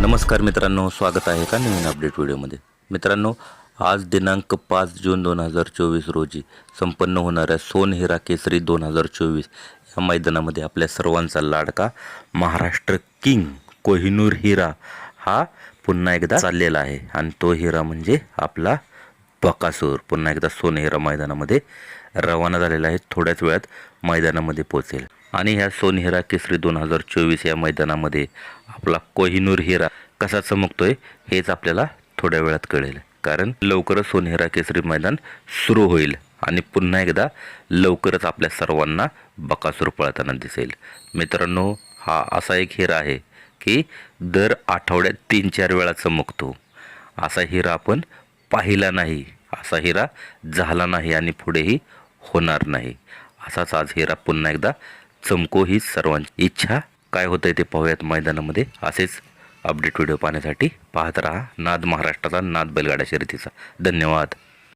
नमस्कार मित्रांनो स्वागत आहे का नवीन अपडेट व्हिडिओमध्ये. मित्रांनो आज दिनांक पाच जून दोन हजार चोवीस रोजी संपन्न होणाऱ्या सोन हिरा केसरी दोन हजार चोवीस या मैदानामध्ये आपल्या सर्वांचा लाडका महाराष्ट्र किंग कोहिनूर हिरा हा पुन्हा एकदा चाललेला आहे. आणि तो हिरा म्हणजे आपला बकासूर. पुन्हा एकदा सोन हिरा मैदानामध्ये रवाना झालेला आहे. थोड्याच वेळात मैदानामध्ये पोचेल आणि ह्या सोन हिरा केसरी दोन हजार चोवीस या मैदानामध्ये आपला कोहिनूर हिरा कसा चमकतोय हेच आपल्याला थोड्या वेळात कळेल. कारण लवकरच सोनेरा केसरी मैदान सुरू होईल आणि पुन्हा एकदा लवकरच आपल्या सर्वांना बकासूर पळताना दिसेल. मित्रांनो हा असा एक हिरा आहे की दर आठवड्यात तीन चार वेळा चमकतो. असा हिरा आपण पाहिला नाही. असा हिरा झाला नाही आणि पुढेही होणार नाही. असाच आज हिरा पुन्हा एकदा चमको ही सर्वांची इच्छा काय होतं आहे ते पाहूयात मैदानामध्ये. असेच अपडेट व्हिडिओ पाहण्यासाठी पाहत राहा. नाद महाराष्ट्राचा नाद बैलगाडा शर्यतीचा. धन्यवाद.